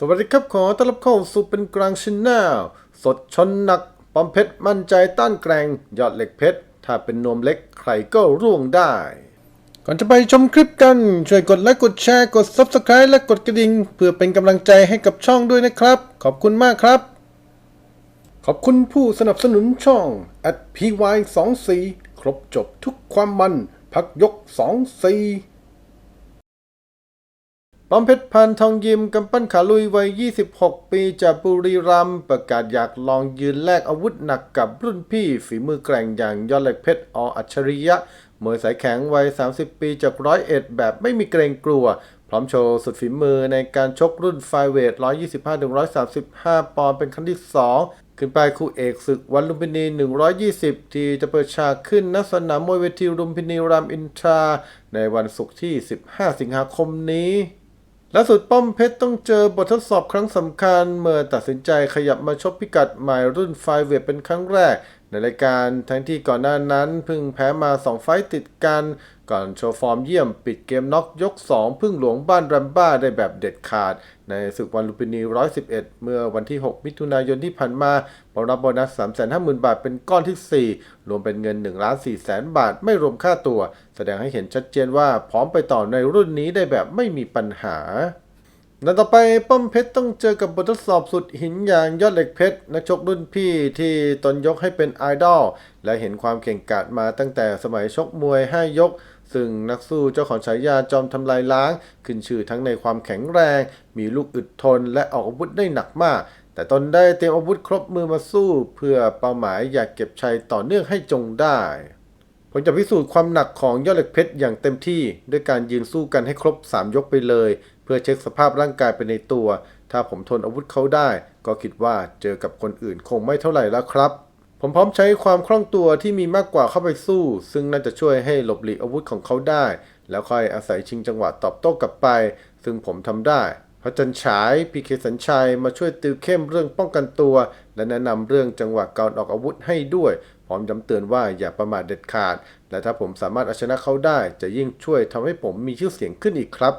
สวัสดีครับขอต้อนรับเข้าสู่เป็นกลางชแนลสดชนหนักปอมเพชรมั่นใจต้านแกร่งยอดเหล็กเพชร ถ้าเป็นนวมเล็กใครก็ร่วงได้ ก่อนจะไปชมคลิปกัน ช่วยกดไลค์กดแชร์กด Subscribe และกดกระดิ่งเพื่อเป็นกำลังใจให้กับช่องด้วยนะครับ ขอบคุณมากครับ ขอบคุณผู้สนับสนุนช่อง atpy24 ครบจบทุกความมัน พักยก 24 ป้อมเพชรพันทองยิมกำปั้นขาลุยวัย 26 ปีจากบุรีรัมย์ประกาศอยากลองยืนแลกอาวุธหนักกับรุ่นพี่ฝีมือแกร่งอย่างยอดเหล็กเพชรออัจฉริยะมวยสายแข็งวัย 30 ปีจากร้อยเอ็ดแบบไม่มีเกรงกลัว พร้อมโชว์สุดฝีมือในการชกรุ่นไฟเวท 125-135 ปอนด์เป็นครั้งที่ 2ขึ้นไปคู่เอกศึกวันลุมพินี 120 ที่จะเปิดฉากขึ้นณสนามมวยเวทีลุมพินีรามอินทรา ในวันศุกร์ที่ 15 สิงหาคมนี้ ล่าสุดป้อมเพชรต้องเจอบททดสอบครั้งสำคัญ เมื่อตัดสินใจขยับมาชกพิกัดใหม่รุ่นไฟเวทเป็นครั้งแรก ในรายการทั้งที่ก่อนหน้านั้นเพิ่งแพ้มา 2 ไฟต์ติดกัน ก่อนโชว์ฟอร์มเยี่ยมปิดเกมน็อกยก 2 พึ่งหลวงบ้านรัมบ้าได้แบบเด็ดขาด ในศึกวันลุมพินี 111 เมื่อวันที่ 6 มิถุนายนที่ผ่านมาพร้อมรับโบนัส 350,000 บาทเป็นก้อนที่ 4 รวมเป็นเงิน1ล้าน4แสนบาทไม่รวมค่าตัว แสดงให้เห็นชัดเจนว่าพร้อมไปต่อในรุ่นนี้ได้แบบไม่มีปัญหา นัดต่อไปป้อมเพชรต้องเจอกับบททดสอบสุดหินอย่างยอดเหล็กเพชรนักชกรุ่นพี่ที่ตนยกให้เป็นไอดอลและเห็นความเก่งกาจมาตั้งแต่สมัยชกมวย 5 ยก ซึ่งนักสู้เจ้าของฉายาจอมทำลายล้าง ขึ้นชื่อทั้งในความแข็งแรง มีลูกอึดทนและออกอาวุธได้หนักมาก แต่ตนได้เตรียมอาวุธครบมือมาสู้ เพื่อเป้าหมายอยากเก็บชัยต่อเนื่องให้จงได้ผมจะพิสูจน์ความหนักของยอดเหล็กเพชรอย่างเต็มที่ ด้วยการยืนสู้กันให้ครบ 3 ยกไปเลย พื่อเช็คสภาพร่างกายไปในตัว ถ้าผมทนอาวุธเขาได้ ก็คิดว่าเจอกับคนอื่นคงไม่เท่าไหร่แล้วครับ ผมพร้อมใช้ความคล่องตัวที่มีมากกว่าเข้าไปสู้ ซึ่งน่าจะช่วยให้หลบหลีกอาวุธของเขาได้ แล้วค่อยอาศัยชิงจังหวะตอบโต้กลับไป ซึ่งผมทำได้พระจันฉายพีเคสัญชัยมาช่วยติวเข้มเรื่องป้องกันตัว และแนะนำเรื่องจังหวะการออกอาวุธให้ด้วย พร้อมย้ำเตือนว่าอย่าประมาทเด็ดขาด และถ้าผมสามารถเอาชนะเขาได้ จะยิ่งช่วยทำให้ผมมีชื่อเสียงขึ้นอีกครับ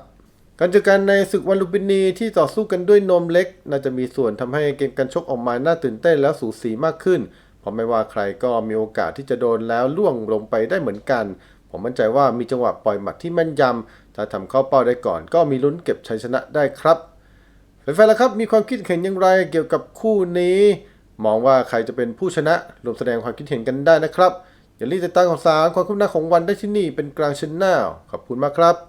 การเจอกันในศึกวันลุมพินีที่ต่อสู้กันด้วยนมเล็ก น่าจะมีส่วนทำให้เกมการชกออกมาน่าตื่นเต้นและสูสีมากขึ้น เพราะไม่ว่าใครก็มีโอกาสที่จะโดนแล้วล่วงลงไปได้เหมือนกัน ผมมั่นใจว่ามีจังหวะปล่อยหมัดที่แม่นยำถ้าทำเข้าเป้าได้ก่อน ก็มีลุ้นเก็บชัยชนะได้ครับแฟนๆล่ะครับมีความคิดเห็นอย่างไรเกี่ยวกับคู่นี้ มองว่าใครจะเป็นผู้ชนะรวมแสดงความคิดเห็นกันได้นะครับอย่าลืมติดตามข่าวสารความคืบหน้าของวันได้ที่นี่เป็นกลางชแนลขอบคุณมากครับ